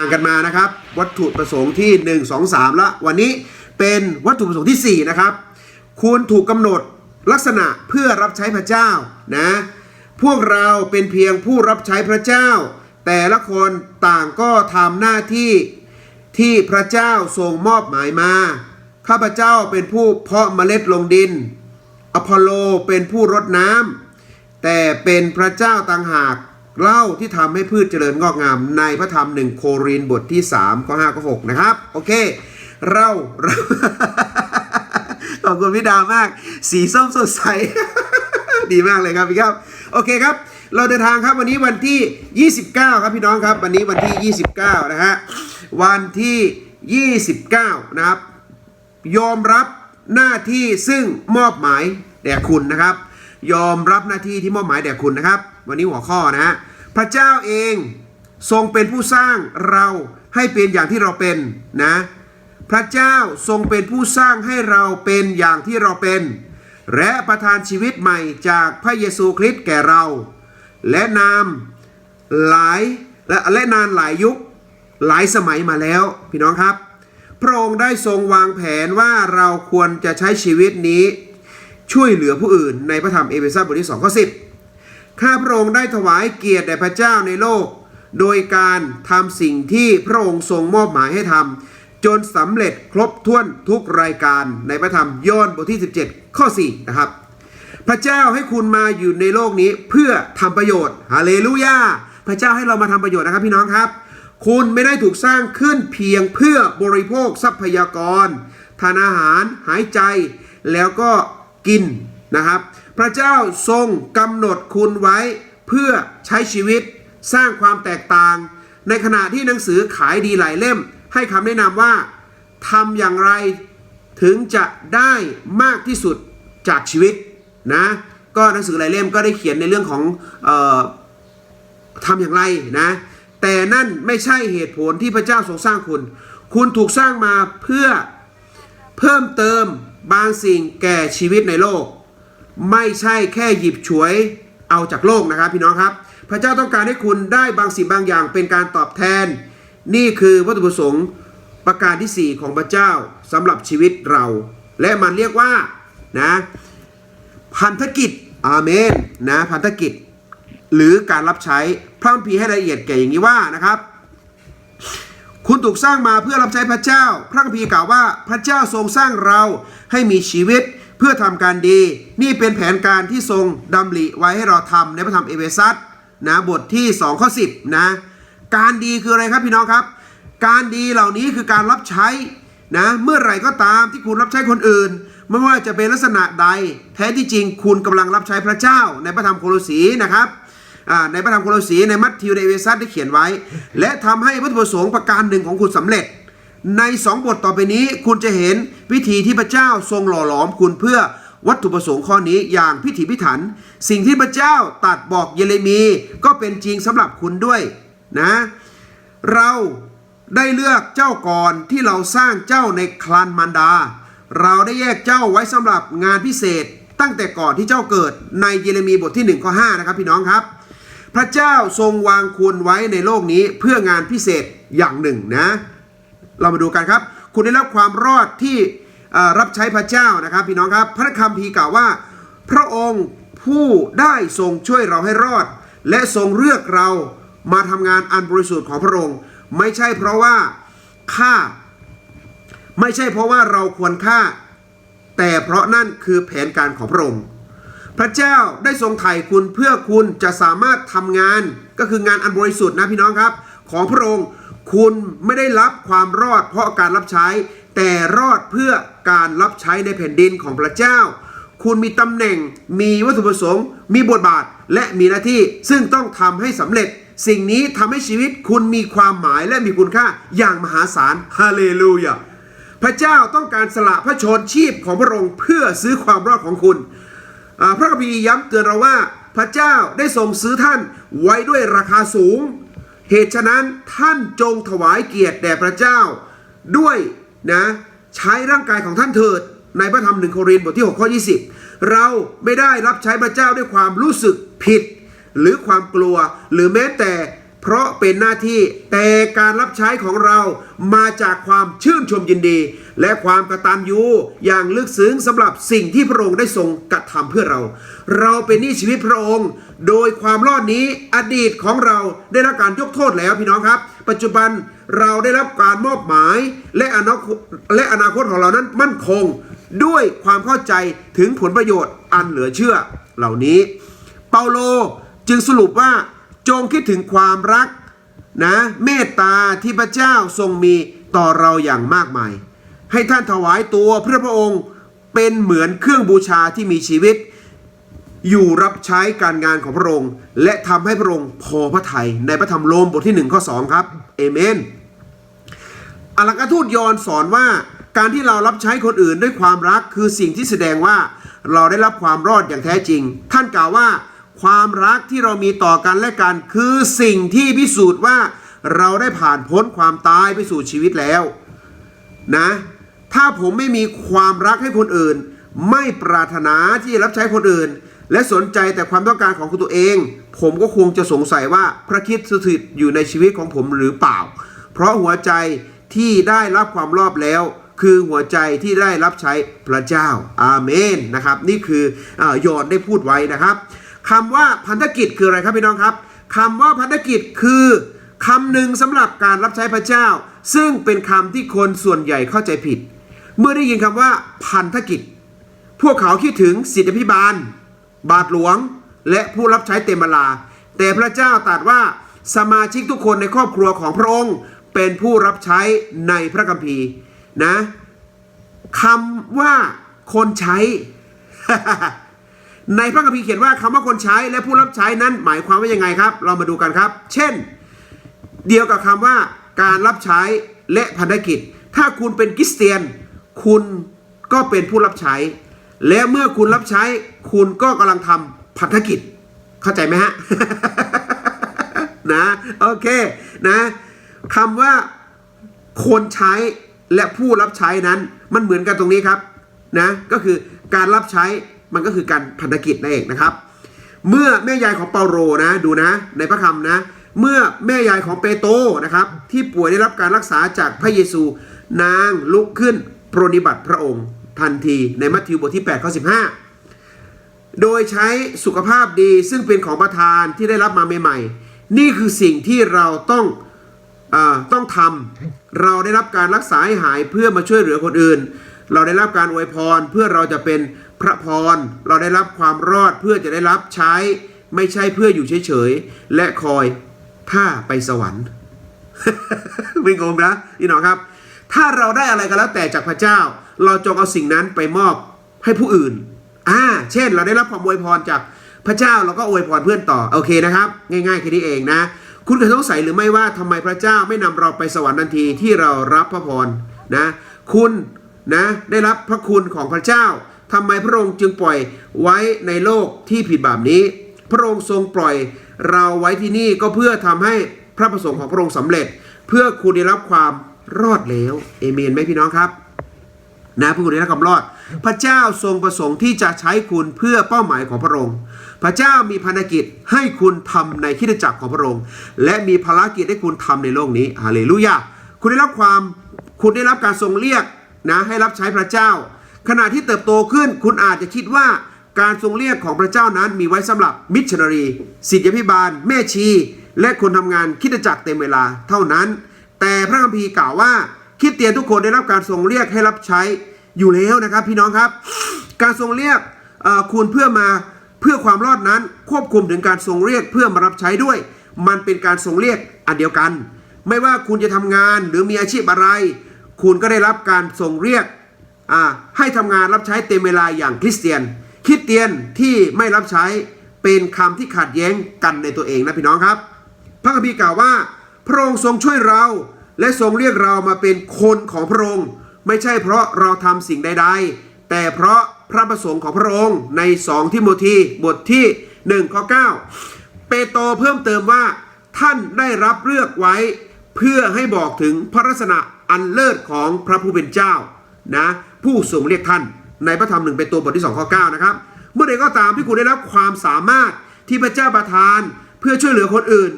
ต่างกันมานะครับ วัตถุประสงค์ที่ 1 2 3ละวันนี้เป็นวัตถุประสงค์ที่ 4 นะครับคุณถูกกำหนดลักษณะเพื่อรับใช้พระเจ้านะพวกเราเป็นเพียงผู้รับใช้พระเจ้า แต่ละคนต่างก็ทำหน้าที่ที่พระเจ้าทรงมอบหมายมา ข้าพเจ้าเป็นผู้เพาะเมล็ดลงดิน อพอลโลเป็นผู้รดน้ำแต่เป็นพระเจ้าต่างหาก เล่าที่ทำให้พืชเจริญงอกงามในพระธรรมหนึ่งโครินบทที่3ข้อ5ข้อ6นะครับ โอเค เราเราขอบคุณพี่ดาวมาก สีส้มสดใส ดีมากเลยครับพี่ครับ โอเคครับ เราเดินทางครับวันนี้วันที่ 29 ครับพี่น้องครับ วันนี้วันที่ 29 นะฮะ วันที่ 29 นะครับ ยอมรับหน้าที่ซึ่งมอบหมายแด่คุณนะครับ ยอมรับหน้าที่ที่มอบหมายแด่คุณนะครับ วันนี้หัวข้อนะฮะ พระเจ้าเองทรงเป็นผู้สร้างเราให้เป็นอย่างที่เราเป็นนะพระเจ้าทรงเป็นผู้สร้างให้เราเป็นอย่างที่เราเป็น และประทานชีวิตใหม่จากพระเยซูคริสต์แก่เรา และนามหลายและและนานหลายยุคหลายสมัยมาแล้ว พี่น้องครับ พระองค์ได้ทรงวางแผนว่าเราควรจะใช้ชีวิตนี้ ช่วยเหลือผู้อื่นในพระธรรมเอเฟซัสบทที่2ข้อ10 ข้าพระองค์ได้ถวายเกียรติแด่พระเจ้าในโลก โดยการทำสิ่งที่พระองค์ทรงมอบหมายให้ทำจนสำเร็จครบถ้วนทุกรายการในพระธรรมยอห์นบทที่ 17 ข้อ 4 นะครับ พระเจ้าให้คุณมาอยู่ในโลกนี้เพื่อทำประโยชน์ฮาเลลูยาพระเจ้าให้เรามาทำประโยชน์นะครับพี่น้องครับ คุณไม่ได้ถูกสร้างขึ้นเพียงเพื่อบริโภคทรัพยากรทานอาหารหายใจแล้วก็กินนะครับ พระเจ้าทรงกำหนดคุณไว้เพื่อใช้ชีวิตสร้างความแตกต่าง ในขณะที่หนังสือขายดีหลายเล่ม ให้คำแนะนำว่าทำอย่างไรถึงจะได้มากที่สุดจากชีวิตนะก็หนังสือหลายเล่มก็ได้เขียนในเรื่องของออทำอย่างไรนะแต่นั่นไม่ใช่เหตุผลที่พระเจ้าทรงสร้างคุณ คุณถูกสร้างมาเพื่อเพิ่มเติมบางสิ่งแก่ชีวิตในโลก ไม่ใช่แค่หยิบฉวยเอาจากโลกนะครับพี่น้องครับ พระเจ้าต้องการให้คุณได้บางสิ่งบางอย่างเป็นการตอบแทน นี่คือวัตถุประสงค์ประการที่ 4 ของพระเจ้าสำหรับชีวิตเรา และมันเรียกว่านะพันธกิจอาเมนนะพันธกิจ หรือการรับใช้พระคัมภีร์ให้ละเอียดแก่อย่างนี้ว่านะครับ คุณถูกสร้างมาเพื่อรับใช้พระเจ้า พระคัมภีร์กล่าวว่าพระเจ้าทรงสร้างเราให้มีชีวิต เพื่อทำการดี นี่เป็นแผนการที่ทรงดำริไว้ให้เราทำในพระธรรมเอเฟซัสนะบทที่2ข้อ10นะการดีคืออะไรครับพี่น้องครับ การดีเหล่านี้คือการรับใช้นะเมื่อไหร่ก็ตามที่คุณรับใช้คนอื่น ไม่ว่าจะเป็นลักษณะใด แท้ที่จริงคุณกำลังรับใช้พระเจ้า ในพระธรรมโคโลสีนะครับในพระธรรมโคโลสีในมัทธิวในเอเวซัสได้เขียนไว้ และทำให้วัตถุประสงค์ประการหนึ่งของคุณสำเร็จ ในสองบทต่อไปนี้คุณจะเห็นวิธีที่พระเจ้าทรงหล่อหลอมคุณเพื่อวัตถุประสงค์ข้อนี้อย่างพิถีพิถัน สิ่งที่พระเจ้าตรัดบอกเยเรมีก็เป็นจริงสำหรับคุณด้วยนะ เราได้เลือกเจ้าก่อนที่เราสร้างเจ้าในคลันมารดา เราได้แยกเจ้าไว้สำหรับงานพิเศษตั้งแต่ก่อนที่เจ้าเกิดในเยเรมีบทที่1ข้อ5นะครับพี่น้องครับ พระเจ้าทรงวางคุณไว้ในโลกนี้เพื่องานพิเศษอย่างหนึ่งนะ เรามาดูกันครับ คุณได้รับความรอดที่รับใช้พระเจ้านะครับ พี่น้องครับพระคัมภีร์กล่าวว่า พระองค์ผู้ได้ทรงช่วยเราให้รอด และทรงเลือกเรามาทำงานอันบริสุทธิ์ของพระองค์ ไม่ใช่เพราะว่าข้าไม่ใช่เพราะว่าเราควรค่า แต่เพราะนั่นคือแผนการของพระองค์ พระเจ้าได้ทรงไถ่คุณเพื่อคุณจะสามารถทำงานก็คืองานอันบริสุทธิ์นะพี่น้องครับ ของพระองค์ คุณไม่ได้รับความรอดเพราะการรับใช้ แต่รอดเพื่อการรับใช้ในแผ่นดินของพระเจ้า คุณมีตำแหน่งมีวัตถุประสงค์ มีบทบาทและมีหน้าที่ซึ่งต้องทำให้สำเร็จ สิ่งนี้ทำให้ชีวิตคุณมีความหมายและมีคุณค่าอย่างมหาศาลฮาเลลูยาพระเจ้าต้องการสละพระชนชีพของพระองค์เพื่อซื้อความรอดของคุณ พระคัมภีร์ย้ำเตือนเราว่าพระเจ้าได้ทรงซื้อท่านไว้ด้วยราคาสูง เหตุฉะนั้นท่านจงถวายเกียรติแด่พระเจ้า ด้วยนะใช้ร่างกายของท่านเถิด ในพระธรรมหนึ่งโครินธ์บทที่ 6 ข้อ 20 เราไม่ได้รับใช้พระเจ้าด้วยความรู้สึกผิด หรือความกลัวหรือแม้แต่ เพราะเป็นหน้าที่แต่การรับใช้ของเรามาจากความชื่นชมยินดี และความกระตัญญูอย่างลึกซึ้งสำหรับสิ่งที่พระองค์ได้ทรงกระทำเพื่อเรา เราเป็นหนี้ชีวิตพระองค์ โดยความรอดนี้อดีตของเราได้รับการยกโทษแล้วพี่น้องครับ ปัจจุบันเราได้รับการมอบหมายและอนาคตและอนาคตของเรานั้นมั่นคง ด้วยความเข้าใจถึงผลประโยชน์อันเหลือเชื่อเหล่านี้ เปาโลจึงสรุปว่า จงคิดถึงความรักนะเมตตาที่พระเจ้าทรงมีต่อเราอย่างมากมาย ให้ท่านถวายตัวเพื่อพระองค์เป็นเหมือนเครื่องบูชาที่มีชีวิต อยู่รับใช้การงานของพระองค์ และทำให้พระองค์พอพระทัยในพระธรรมโลมบทที่1ข้อ2ครับเอเมนอัลกทูตยอนสอนว่าการที่เรารับใช้คนอื่นด้วยความรักคือสิ่งที่แสดงว่าเราได้รับความรอดอย่างแท้จริง ท่านกล่าวว่า ความรักที่เรามีต่อกันและกัน คือสิ่งที่พิสูจน์ว่าเราได้ผ่านพ้นความตายไปสู่ชีวิตแล้วนะถ้าผมไม่มีความรักให้คนอื่น ไม่ปรารถนาที่จะรับใช้คนอื่น และสนใจแต่ความต้องการของตัวเอง ผมก็คงจะสงสัยว่าพระคิดสถิตอยู่ในชีวิตของผมหรือเปล่า เพราะหัวใจที่ได้รับความรอบแล้ว คือหัวใจที่ได้รับใช้พระเจ้าอาเมนนะครับ นี่คืออยอนได้พูดไว้นะครับ คำว่าพันธกิจคืออะไรครับพี่น้องครับคำว่าพันธกิจคือคำหนึ่งสำหรับการรับใช้พระเจ้า ซึ่งเป็นคำที่คนส่วนใหญ่เข้าใจผิด เมื่อได้ยินคำว่าพันธกิจ พวกเขาคิดถึงสิทธิพิบาล บาทหลวง และผู้รับใช้เต็มเวลา แต่พระเจ้าตรัสว่าสมาชิกทุกคนในครอบครัวของพระองค์ เป็นผู้รับใช้ในพระคัมภีร์นะคำว่าคนใช้ ในพระคัมภีร์เขียนว่าคำว่าคนใช้และผู้รับใช้นั้นหมายความว่ายังไงครับ เรามาดูกันครับ เช่น เดียวกับคำว่าการรับใช้และพันธกิจ ถ้าคุณเป็นคริสเตียน คุณก็เป็นผู้รับใช้ และเมื่อคุณรับใช้ คุณก็กำลังทำพันธกิจ เข้าใจไหมฮะนะโอเคนะคำว่าคนใช้และผู้รับใช้นั้น มันเหมือนกันตรงนี้ครับนะก็คือการรับใช้ มันก็คือการพันธกิจนั่นเองนะครับ เมื่อแม่ยายของเปาโลนะดูนะ ในพระคำนะ เมื่อแม่ยายของเปโตนะครับ ที่ป่วยได้รับการรักษาจากพระเยซู นางลุกขึ้นปรนิบัติพระองค์ ทันทีในมัทธิวบทที่8ข้อ15 โดยใช้สุขภาพดีซึ่งเป็นของประทานที่ได้รับมาใหม่ๆ นี่คือสิ่งที่เราต้องอต้องทำเราได้รับการรักษาให้หายเพื่อมาช่วยเหลือคนอื่น เราได้รับการอวยพรเพื่อเราจะเป็นพระพร เราได้รับความรอดเพื่อจะได้รับใช้ ไม่ใช่เพื่ออยู่เฉยๆ และคอยถ้าไปสวรรค์ไม่งงนะพี่น้องครับ ถ้าเราได้อะไรก็แล้วแต่จากพระเจ้า เราจงเอาสิ่งนั้นไปมอบให้ผู้อื่นอ่าเช่น เราได้รับความอวยพรจากพระเจ้าเราก็อวยพรเพื่อนต่อโอเคนะครับ ง่ายๆแค่นี้เองนะ คุณเคยสงสัยหรือไม่ว่าทำไมพระเจ้าไม่นำเราไปสวรรค์ทันทีที่เรารับพระพรนะ คุณ นะได้รับพระคุณของพระเจ้าทำไมพระองค์จึงปล่อยไว้ในโลกที่ผิดแบบนี้ พระองค์ทรงปล่อยเราไว้ที่นี่ก็เพื่อทำให้พระประสงค์ของพระองค์สำเร็จ เพื่อคุณได้รับความรอดแล้วเอเมนไหมพี่น้องครับนะผู้ได้รับความรอด พระเจ้าทรงประสงค์ที่จะใช้คุณเพื่อเป้าหมายของพระองค์ พระเจ้ามีภารกิจให้คุณทำในคิดจักรของพระองค์ และมีภารกิจให้คุณทำในโลกนี้ฮาเลลูยาคุณได้รับความคุณได้รับการทรงเรียก นะให้รับใช้พระเจ้า ขณะที่เติบโตขึ้นคุณอาจจะคิดว่าการทรงเรียกของพระเจ้านั้นมีไว้สำหรับมิชชันนารีศิษยาพิบาล แม่ชี และคนทำงานคิดจักรเต็มเวลาเท่านั้น แต่พระคัมภีร์กล่าวว่าคิดเตียนทุกคนได้รับการทรงเรียกให้รับใช้อยู่แล้วนะครับ พี่น้องครับ การทรงเรียกคุณเพื่อมาเพื่อความรอดนั้นควบคุมถึงการทรงเรียกเพื่อมารับใช้ด้วย มันเป็นการทรงเรียกอันเดียวกัน ไม่ว่าคุณจะทำงานหรือมีอาชีพอะไร คุณก็ได้รับการทรงเรียกให้ทำงานรับใช้เต็มเวลาอย่างคริสเตียน คริสเตียนที่ไม่รับใช้เป็นคำที่ขัดแย้งกันในตัวเองนะพี่น้องครับ พระคัมภีร์กล่าวว่า พระองค์ทรงช่วยเราและทรงเรียกเรามาเป็นคนของพระองค์ ไม่ใช่เพราะเราทำสิ่งใด ๆ แต่เพราะพระประสงค์ของพระองค์ใน2ทิโมธีบทที่1ข้อ9เปโตรเพิ่มเติมว่าท่านได้รับเลือกไว้ เพื่อให้บอกถึงพระลักษณะ อันเลิศของพระผู้เป็นเจ้านะผู้ทรงเรียกท่านในพระธรรมหนึ่งเป็นตัวบทที่2ข้อ9นะครับเมื่อใดก็ตามที่คุณได้รับความสามารถที่พระเจ้าประทานเพื่อช่วยเหลือคนอื่น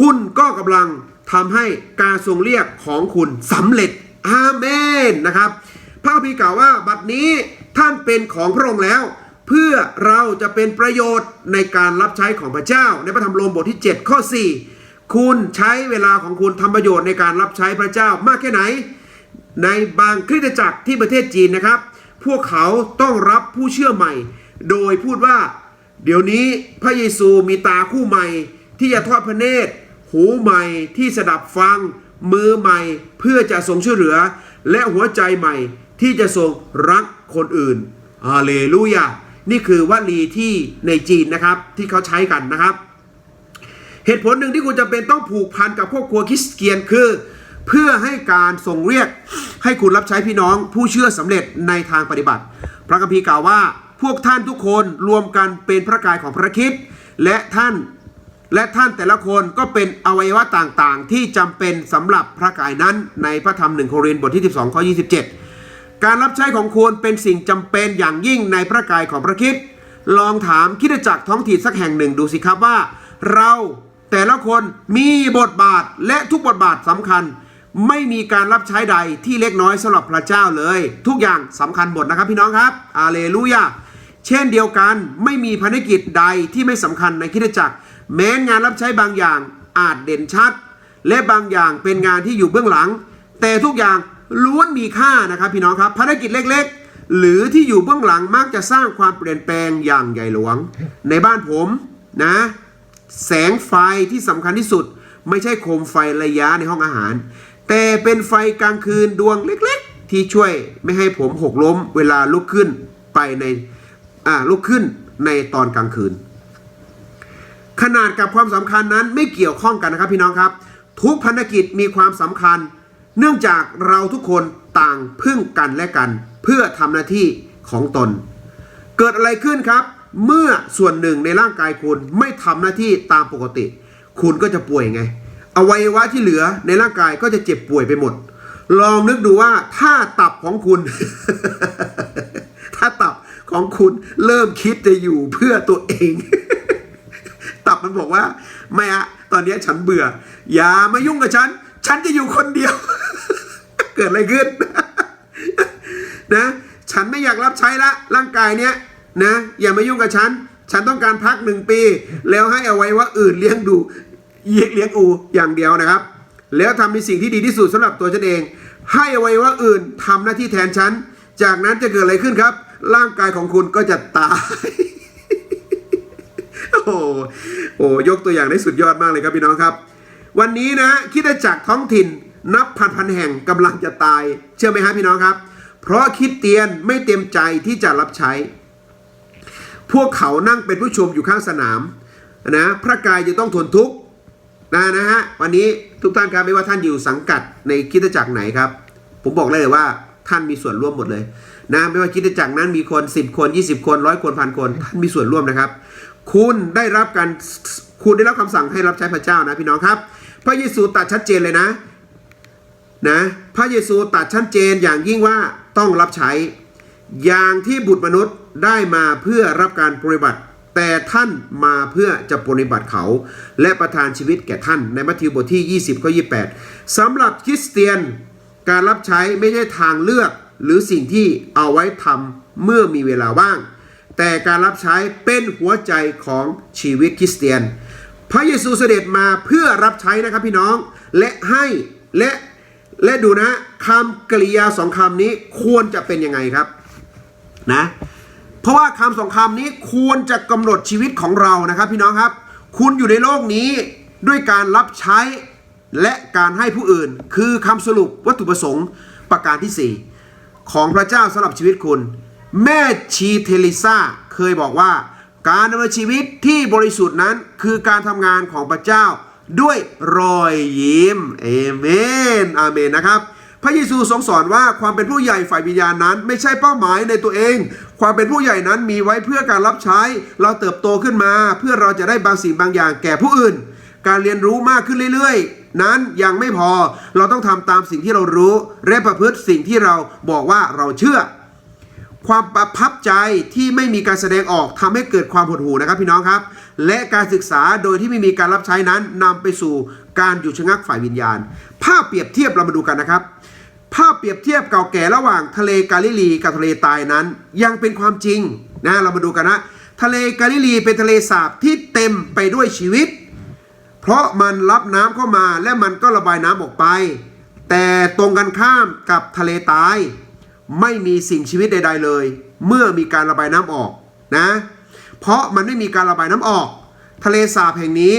คุณก็กำลังทำให้การทรงเรียกของคุณสำเร็จอาเมนนะครับพระคัมภีกล่าวว่าบัดนี้ท่านเป็นของพระองค์แล้ว เพื่อเราจะเป็นประโยชน์ในการรับใช้ของพระเจ้า ในพระธรรมโรมบทที่ 7 ข้อ 4 คุณใช้เวลาของคุณทำประโยชน์ในการรับใช้พระเจ้ามากแค่ไหน ในบางคริสตจักรที่ประเทศจีนนะครับ พวกเขาต้องรับผู้เชื่อใหม่ โดยพูดว่า เดี๋ยวนี้พระเยซูมีตาคู่ใหม่ ที่จะทอดพระเนตร หูใหม่ที่สดับฟัง มือใหม่เพื่อจะทรงช่วยเหลือ และหัวใจใหม่ที่จะทรงรักคนอื่นฮาเลลูยา นี่คือวลีที่ในจีนนะครับที่เขาใช้กันนะครับ เหตุผลหนึ่งที่คุณจำเป็นต้องผูกพันกับครอบครัวคริสเตียนคือ เพื่อให้การทรงเรียกให้คุณรับใช้พี่น้องผู้เชื่อสำเร็จในทางปฏิบัติ พระคัมภีร์กล่าวว่า พวกท่านทุกคนรวมกันเป็นพระกายของพระคิดและท่านและท่านแต่ละคนก็เป็นอวัยวะต่างๆ ที่จำเป็นสำหรับพระกายนั้นในพระธรรมหนึ่งโครินธ์บทที่ 12ข้อ27 การรับใช้ของคุณเป็นสิ่งจำเป็นอย่างยิ่งในพระกายของพระคิดลองถามคิดจักรท้องถิ่นสักแห่งหนึ่งดูสิครับว่า เรา แต่ละคนมีบทบาทและทุกบทบาทสำคัญ ไม่มีการรับใช้ใดที่เล็กน้อยสำหรับพระเจ้าเลย ทุกอย่างสำคัญหมดนะครับพี่น้องครับอาเลลูยาเช่นเดียวกันไม่มีภารกิจใดที่ไม่สำคัญในคิดจักร แม้งานรับใช้บางอย่างอาจเด่นชัด และบางอย่างเป็นงานที่อยู่เบื้องหลัง แต่ทุกอย่างล้วนมีค่านะครับพี่น้องครับภารกิจเล็กๆ หรือที่อยู่เบื้องหลังมักจะสร้างความเปลี่ยนแปลงอย่างใหญ่หลวง ในบ้านผมนะ แสงไฟที่สำคัญที่สุด ไม่ใช่โคมไฟระยะในห้องอาหาร แต่เป็นไฟกลางคืนดวงเล็กๆ ที่ช่วยไม่ให้ผมหกล้มเวลาลุกขึ้นไปในอ่าลุกขึ้นในตอนกลางคืน ขนาดกับความสำคัญนั้นไม่เกี่ยวข้องกันนะครับพี่น้องครับ ทุกภารกิจมีความสำคัญ เนื่องจากเราทุกคนต่างพึ่งกันและกัน เพื่อทำหน้าที่ของตน เกิดอะไรขึ้นครับ เมื่อส่วนหนึ่งในร่างกายคุณไม่ทำหน้าที่ตามปกติ คุณก็จะป่วยไง อวัยวะที่เหลือในร่างกายก็จะเจ็บป่วยไปหมด ลองนึกดูว่าถ้าตับของคุณ ถ้าตับของคุณเริ่มคิดจะอยู่เพื่อตัวเอง ตับมันบอกว่า ไม่อะตอนนี้ฉันเบื่อ อย่ามายุ่งกับฉัน ฉันจะอยู่คนเดียว เกิดอะไรขึ้นนะ ฉันไม่อยากรับใช้ละร่างกายเนี้ย นะ อย่ามายุ่งกับฉัน ฉันต้องการพักหนึ่งปี แล้วให้เอาไว้ว่าอื่นเลี้ยงดูเลี้ยงเลี้ยงอูอย่างเดียวนะครับ แล้วทำในสิ่งที่ดีที่สุดสำหรับตัวฉันเอง ให้เอาไว้ว่าอื่นทำหน้าที่แทนฉัน จากนั้นจะเกิดอะไรขึ้นครับ ร่างกายของคุณก็จะตายโอ้โหโอ้ยกตัวอย่างได้สุดยอดมากเลยครับพี่น้องครับ วันนี้นะคิดจักรท้องถิ่นนับพันพันแห่งกำลังจะตาย เชื่อไหมฮะพี่น้องครับ เพราะคิดเตียนไม่เต็มใจที่จะรับใช้ พวกเขานั่งเป็นผู้ชมอยู่ข้างสนามนะพระกายจะต้องทนทุกข์นะนะฮะวันนี้ทุกท่านครับไม่ว่าท่านอยู่สังกัดในคิดจักรไหนครับ ผมบอกเลยว่าท่านมีส่วนร่วมหมดเลยนะไม่ว่าคิดจักรนั้นมีคน 10 คน 20 คนร้อยคนพันคน ท่านมีส่วนร่วมนะครับ คุณได้รับการคุณได้รับคำสั่งให้รับใช้พระเจ้านะพี่น้องครับ พระเยซูตัดชัดเจนเลยนะนะพระเยซูตัดชัดเจนอย่างยิ่งว่าต้องรับใช้ อย่างที่บุตรมนุษย์ได้มาเพื่อรับการปฏิบัติ แต่ท่านมาเพื่อจะปฏิบัติเขา และประทานชีวิตแก่ท่านในมัทธิวบทที่ 20ข้อ28สำหรับคริสเตียนการรับใช้ไม่ใช่ทางเลือกหรือสิ่งที่เอาไว้ทำเมื่อมีเวลาว่าง แต่การรับใช้เป็นหัวใจของชีวิตคริสเตียน พระเยซูเสด็จมาเพื่อรับใช้นะครับพี่น้องและให้และและดูนะคำกริยาสองคำนี้ควรจะเป็นยังไงครับ นะ เพราะว่าคำสองคำนี้ควรจะกำหนดชีวิตของเรานะครับ พี่น้องครับ คุณอยู่ในโลกนี้ด้วยการรับใช้และการให้ผู้อื่น คือคำสรุปวัตถุประสงค์ประการที่ 4 ของพระเจ้าสำหรับชีวิตคุณ แม่ชีเทลิซาเคยบอกว่า การดำเนินชีวิตที่บริสุทธิ์นั้นคือการทำงานของพระเจ้าด้วยรอยยิ้มเอเมนอาเมนนะครับ พระเยซูทรงสอนว่าความเป็นผู้ใหญ่ฝ่ายวิญญาณนั้น ไม่ใช่เป้าหมายในตัวเอง ความเป็นผู้ใหญ่นั้นมีไว้เพื่อการรับใช้ เราเติบโตขึ้นมา เพื่อเราจะได้บางสิ่งบางอย่างแก่ผู้อื่น การเรียนรู้มากขึ้นเรื่อยๆ นั้นยังไม่พอเราต้องทำตามสิ่งที่เรารู้และประพฤติสิ่งที่เราบอกว่าเราเชื่อ ความประทับใจที่ไม่มีการแสดงออกทำให้เกิดความหดหู่นะครับพี่น้องครับ และการศึกษาโดยที่ไม่มีการรับใช้นั้นนำไปสู่การหยุดชะงักฝ่ายวิญญาณ ภาพเปรียบเทียบเรามาดูกันนะครับ ภาพเปรียบเทียบเก่าแก่ระหว่างทะเลกาลิลีกับทะเลตายนั้น ยังเป็นความจริงนะเรามาดูกันนะทะเลกาลิลีเป็นทะเลสาบที่เต็มไปด้วยชีวิต เพราะมันรับน้ำเข้ามาและมันก็ระบายน้ำออกไป แต่ตรงกันข้ามกับทะเลตาย ไม่มีสิ่งชีวิตใด ๆเลย เมื่อมีการระบายน้ำออกนะเพราะมันไม่มีการระบายน้ำออก ทะเลสาบแห่งนี้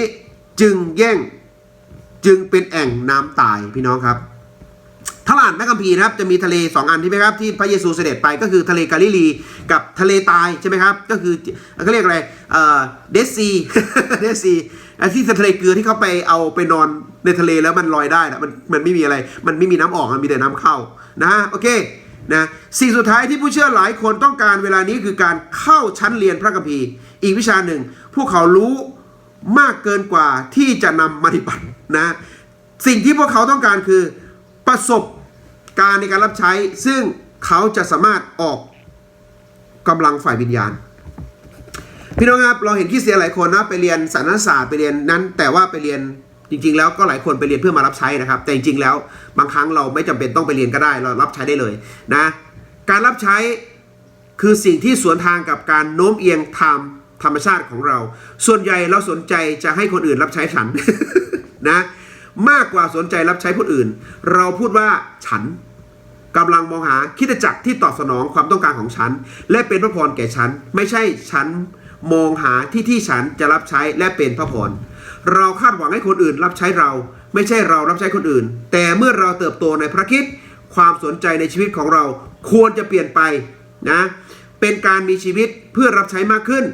จึงแย่งจึงเป็นแอ่งน้ำตายพี่น้องครับ ถ้าอ่านพระคัมภีร์นะครับจะมีทะเลสองอันใช่ไหมครับที่พระเยซูเสด็จไปก็คือทะเลกาลิลีกับทะเลตายใช่ไหมครับก็คือเขาเรียกอะไรเอ่อเดซีเดซีที่ทะเลเกลือที่เขาไปเอาไปนอนในทะเลแล้วมันลอยได้นะมันมันไม่มีอะไร มันไม่มีน้ำออกมันมีแต่น้ำเข้านะโอเคนะสิ่งสุดท้ายที่ผู้เชื่อหลายคนต้องการเวลานี้คือการเข้าชั้นเรียนพระคัมภีร์ อีกวิชาหนึ่ง พวกเขารู้มากเกินกว่าที่จะนำมาปฏิบัตินะ สิ่งที่พวกเขาต้องการคือประสบ การในการรับใช้ ซึ่งเขาจะสามารถออกกำลังฝ่ายวิญญาณ พี่น้องครับเราเห็นคริดเสียนหลายคนนะไปเรียนสารศาสตร์ไปเรียนนั้น แต่ว่าไปเรียนจริง ๆ แล้วก็หลายคนไปเรียนเพื่อมารับใช้นะครับ แต่จริงๆแล้วบางครั้งเราไม่จำเป็นต้องไปเรียนก็ได้ เรารับใช้ได้เลยนะ การรับใช้คือสิ่งที่สวนทางกับการโน้มเอียงธรรมธรรมชาติของเรา ส่วนใหญ่เราสนใจจะให้คนอื่นรับใช้ฉันนะ มากกว่าสนใจรับใช้ผู้อื่น เราพูดว่าฉัน กำลังมองหาคิดจักรที่ตอบสนองความต้องการของฉัน และเป็นพระพรแก่ฉัน ไม่ใช่ฉันมองหาที่ที่ฉันจะรับใช้และเป็นพระพรเราคาดหวังให้คนอื่นรับใช้เรา ไม่ใช่เรารับใช้คนอื่น แต่เมื่อเราเติบโตในพระคิดความสนใจในชีวิตของเราควรจะเปลี่ยนไปนะเป็นการมีชีวิตเพื่อรับใช้มากขึ้น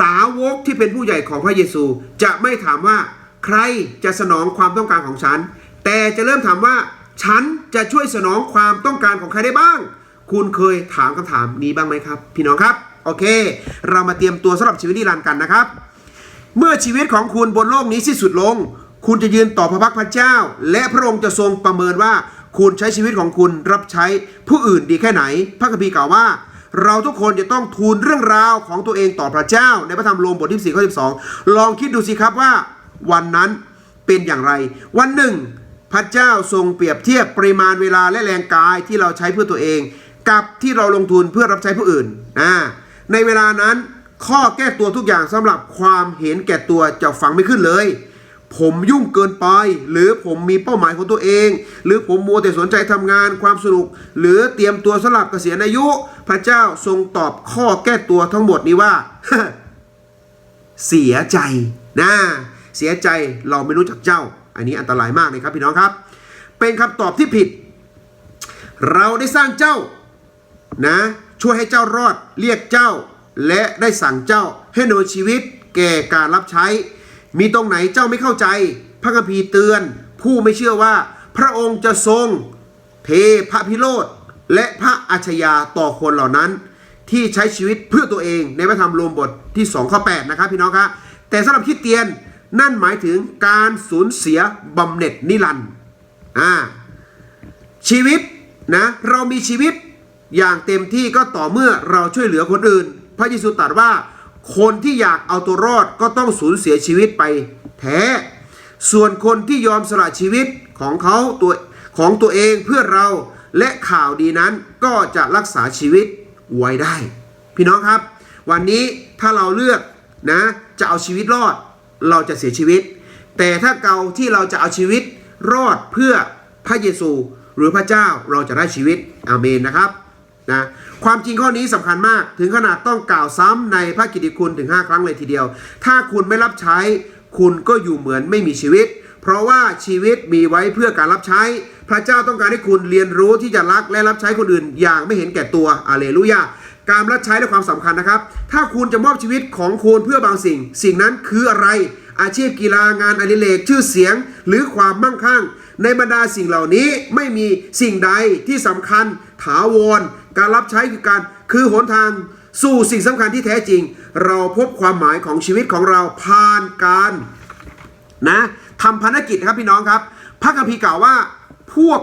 สาวกที่เป็นผู้ใหญ่ของพระเยซู จะไม่ถามว่าใครจะสนองความต้องการของฉัน แต่จะเริ่มถามว่า ฉันจะช่วยสนองความต้องการของใครได้บ้าง คุณเคยถามคำถามนี้บ้างไหมครับ พี่น้องครับ โอเค เรามาเตรียมตัวสำหรับชีวิตนิรันดร์กันนะครับ เมื่อชีวิตของคุณบนโลกนี้สิ้นสุดลง คุณจะยืนต่อพระพักพระเจ้า และพระองค์จะทรงประเมินว่าคุณใช้ชีวิตของคุณรับใช้ผู้อื่นดีแค่ไหน พระคัมภีร์กล่าวว่า เราทุกคนจะต้องทูลเรื่องราวของตัวเองต่อพระเจ้า ในพระธรรมโรมบทที่4ข้อ12 ลองคิดดูสิครับว่า วันนั้นเป็นอย่างไร วันหนึ่ง พระเจ้าทรงเปรียบเทียบปริมาณเวลาและแรงกายที่เราใช้เพื่อตัวเอง กับที่เราลงทุนเพื่อรับใช้ผู้อื่นอ่าในเวลานั้นข้อแก้ตัวทุกอย่างสำหรับความเห็นแก่ตัวจะฟังไม่ขึ้นเลย ผมยุ่งเกินไป หรือผมมีเป้าหมายของตัวเอง หรือผมมัวแต่สนใจทำงานความสนุก หรือเตรียมตัวสำหรับเกษียณอายุ พระเจ้าทรงตอบข้อแก้ตัวทั้งหมดนี้ว่า เสียใจนะเสียใจเราไม่รู้จักเจ้า อันนี้อันตรายมากเลยครับพี่น้องครับ เป็นคำตอบที่ผิด เราได้สร้างเจ้านะช่วยให้เจ้ารอดเรียกเจ้า และได้สั่งเจ้าให้ดำเนินชีวิต แก่การรับใช้ มีตรงไหนเจ้าไม่เข้าใจ พระคัมภีร์เตือน ผู้ไม่เชื่อว่า พระองค์จะทรงเทพระพิโรธและพระอัจฉริยาต่อคนเหล่านั้น ที่ใช้ชีวิตเพื่อตัวเองในพระธรรมโรมบทที่2ข้อ8นะครับพี่น้องครับแต่สำหรับคริดเตียน นั่นหมายถึงการสูญเสียบำเหน็จนิรันดร์ชีวิตนะเรามีชีวิตอย่างเต็มที่ก็ต่อเมื่อเราช่วยเหลือคนอื่น พระเยซูตรัสว่า คนที่อยากเอาตัวรอดก็ต้องสูญเสียชีวิตไปแท้ ส่วนคนที่ยอมสละชีวิตของเขาตัวของตัวเองเพื่อเราและข่าวดีนั้นก็จะรักษาชีวิตไว้ได้ พี่น้องครับ วันนี้ถ้าเราเลือกนะจะเอาชีวิตรอด เราจะเสียชีวิต แต่ถ้าเกาที่เราจะเอาชีวิตรอดเพื่อพระเยซูหรือพระเจ้าเราจะได้ชีวิตอาเมนนะครับนะความจริงข้อนี้สำคัญมากถึงขนาดต้องกล่าวซ้ำในพระกิตติคุณถึง 5 ครั้งเลยทีเดียว ถ้าคุณไม่รับใช้คุณก็อยู่เหมือนไม่มีชีวิต เพราะว่าชีวิตมีไว้เพื่อการรับใช้ พระเจ้าต้องการให้คุณเรียนรู้ที่จะรักและรับใช้คนอื่นอย่างไม่เห็นแก่ตัวอาเลลูยา การรับใช้และความสำคัญนะครับ ถ้าคุณจะมอบชีวิตของคุณเพื่อบางสิ่ง สิ่งนั้นคืออะไร อาชีพกีฬางานอดิเรกชื่อเสียง หรือความมั่งคั่ง ในบรรดาสิ่งเหล่านี้ไม่มีสิ่งใดที่สำคัญ ถาวร การรับใช้คือการคือหนทางสู่สิ่งสำคัญที่แท้จริง เราพบความหมายของชีวิตของเราผ่านการนะทำภารกิจครับพี่น้องครับพระคัมภีร์กล่าวว่าพวก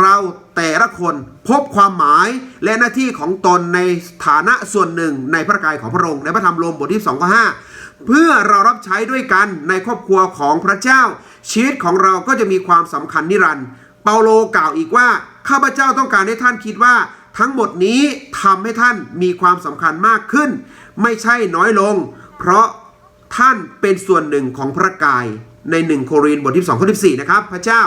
เรา แต่ละคนพบความหมายและหน้าที่ของตนในฐานะส่วนหนึ่งในพระกายของพระองค์ในพระธรรมโรมบทที่2ข้อ5เพื่อเรารับใช้ด้วยกันในครอบครัวของพระเจ้า ชีวิตของเราก็จะมีความสำคัญนิรันดร์เปาโลกล่าวอีกว่าข้าพเจ้าต้องการให้ท่านคิดว่า ทั้งหมดนี้ทำให้ท่านมีความสำคัญมากขึ้น ไม่ใช่น้อยลง เพราะท่านเป็นส่วนหนึ่งของพระกายใน 1 โครินธ์บทที่2ข้อ14นะครับพระเจ้า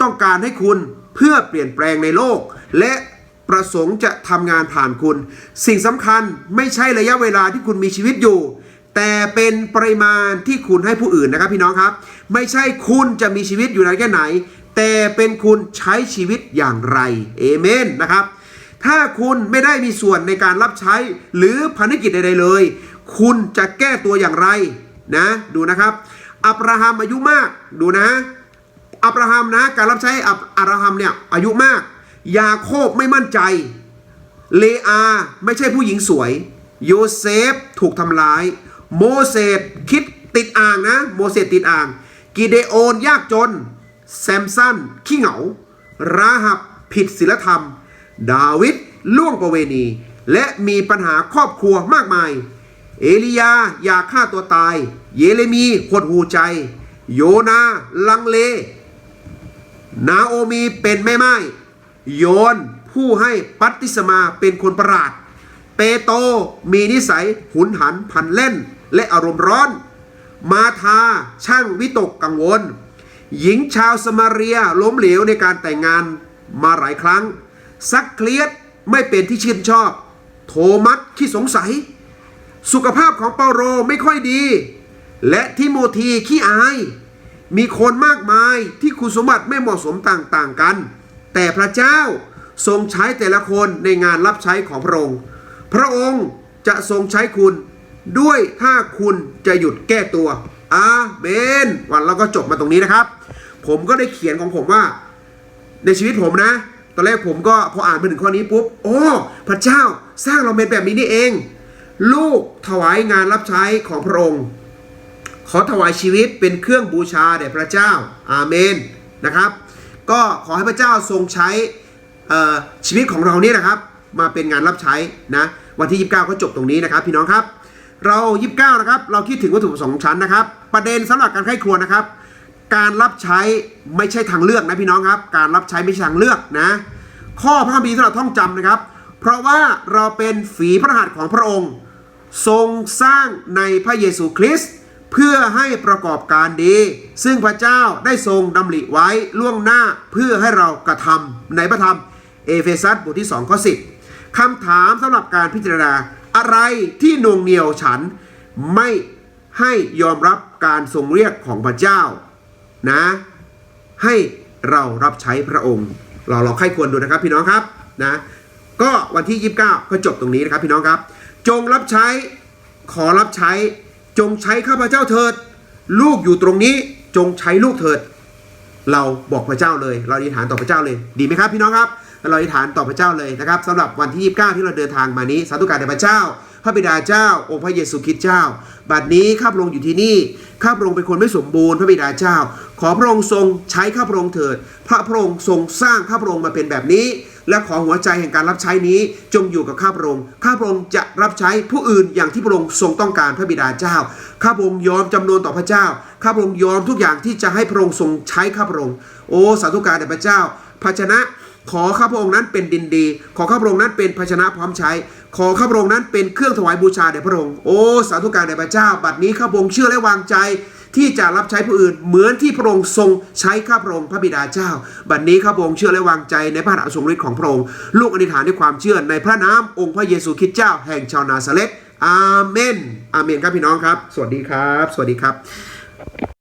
ต้องการให้คุณ เพื่อเปลี่ยนแปลงในโลก และประสงค์จะทำงานผ่านคุณ สิ่งสำคัญไม่ใช่ระยะเวลาที่คุณมีชีวิตอยู่ แต่เป็นปริมาณที่คุณให้ผู้อื่นนะครับพี่น้องครับ ไม่ใช่คุณจะมีชีวิตอยู่นานแค่ไหน แต่เป็นคุณใช้ชีวิตอย่างไรเอเมนนะครับ ถ้าคุณไม่ได้มีส่วนในการรับใช้หรือภารกิจใดๆเลย คุณจะแก้ตัวอย่างไรนะ ดูนะครับ อับราฮัมอายุมากดูนะ อับราฮัมนะ การรับใช้อับอับราฮัมเนี่ยอายุมาก ยาโคบไม่มั่นใจ เลอาไม่ใช่ผู้หญิงสวย โยเซฟถูกทำร้าย โมเสสคิดติดอ่างนะ โมเสสติดอ่าง กิเดโอนยากจน แซมสันขี้เหงา ราหับผิดศีลธรรม ดาวิดล่วงประเวณี และมีปัญหาครอบครัวมากมาย เอลียาอยากฆ่าตัวตาย เยเรมีหดหูใจ โยนาลังเล นาโอมีเป็นแม่ไม้โยนผู้ให้ปัตติสมาเป็นคนประหลาด เปโตมีนิสัยหุนหันพันเล่น และอารมณ์ร้อน มาธาช่างวิตกกังวล หญิงชาวสมาเรียล้มเหลวในการแต่งงานมาหลายครั้ง ซักเคลียดไม่เป็นที่ชื่นชอบ โทมัสขี้สงสัย สุขภาพของเปาโลไม่ค่อยดี และทิโมธีขี้อาย มีคนมากมายที่คุณสมบัติไม่เหมาะสมต่างๆกัน แต่พระเจ้าทรงใช้แต่ละคนในงานรับใช้ของพระองค์ พระองค์จะทรงใช้คุณด้วยถ้าคุณจะหยุดแก้ตัว อาเมน วันเราก็จบมาตรงนี้นะครับ ผมก็ได้เขียนของผมว่า ในชีวิตผมนะ ตอนแรกผมก็พออ่านไปถึงข้อนี้ปุ๊บ โอ้ พระเจ้าสร้างเราเป็นแบบนี้นี่เอง ลูกถวายงานรับใช้ของพระองค์ ขอถวายชีวิตเป็นเครื่องบูชาแด่พระเจ้า อาเมนนะครับ ก็ขอให้พระเจ้าทรงใช้ชีวิตของเรานี่นะครับ มาเป็นงานรับใช้นะวันที่ 29 ก็จบตรงนี้นะครับ พี่น้องครับ เรา 29 นะครับ เราคิดถึงวัตถุประสงค์ชั้นนะครับ ประเด็นสำหรับการไข้ครัวนะครับ การรับใช้ไม่ใช่ทางเลือกนะพี่น้องครับ การรับใช้ไม่ใช่ทางเลือกนะ ข้อพระคัมภีร์สำหรับท่องจำนะครับ เพราะว่าเราเป็นฝีพระหัตถ์ของพระองค์ ทรงสร้างในพระเยซูคริสต์ พื่อให้ประกอบการดี ซึ่งพระเจ้าได้ทรงดำริไว้ล่วงหน้าเพื่อให้เรากระทำในพระธรรมเอเฟซัสบทที่2ข้อ10คำถามสำหรับการพิจารณาอะไรที่นวงเหนียวฉันไม่ให้ยอมรับการทรงเรียกของพระเจ้านะ ให้เรารับใช้พระองค์ เราเราใครควรดูนะครับพี่น้องครับนะก็วันที่ 29 ก็จบตรงนี้นะครับพี่น้องครับ จงรับใช้ขอรับใช้ จงใช้ข้าพเจ้าเถิด ลูกอยู่ตรงนี้จงใช้ลูกเถิด เราบอกพระเจ้าเลย เราอธิษฐานต่อพระเจ้าเลย ดีไหมครับพี่น้องครับ เราอธิษฐานต่อพระเจ้าเลยนะครับสำหรับวันที่ 29 ที่เราเดินทางมานี้ สาธุการแด่พระเจ้า พระบิดาเจ้า องค์พระเยซูคริสต์เจ้า บัดนี้ข้าพระองค์อยู่ที่นี่ข้าพระองค์เป็นคนไม่สมบูรณ์พระบิดาเจ้า ขอพระองค์ทรงใช้ข้าพระองค์เถิด พระพระองค์ทรงสร้างข้าพระองค์มาเป็นแบบนี้ และขอหัวใจแห่งการรับใช้นี้จงอยู่กับข้าพระองค์ ข้าพระองค์จะรับใช้ผู้อื่นอย่างที่พระองค์ทรงต้องการพระบิดาเจ้า ข้าพระองค์ยอมจำนวนต่อพระเจ้า ข้าพระองค์ยอมทุกอย่างที่จะให้พระองค์ทรงใช้ข้าพระองค์ โอ้สาธุการแด่พระเจ้า ภาชนะขอข้าพระองค์นั้นเป็นดินดี ขอข้าพระองค์นั้นเป็นภาชนะพร้อมใช้ ขอข้าพระองค์นั้นเป็นเครื่องถวายบูชาแด่พระองค์ โอ้สาธุการแด่พระเจ้า บัดนี้ข้าพระองค์เชื่อและวางใจ ที่จะรับใช้ผู้อื่นเหมือนที่พระองค์ทรงใช้ข้าพระองค์พระบิดาเจ้า บัดนี้ข้าพระองค์เชื่อและวางใจในพระหัตถ์ทรงฤทธิ์ของพระองค์ลูกอธิษฐานด้วยความเชื่อในพระนามองค์พระเยซูคริสต์เจ้าแห่งชาวนาซาเรตอาเมนอาเมนครับพี่น้องครับ สวัสดีครับ สวัสดีครับ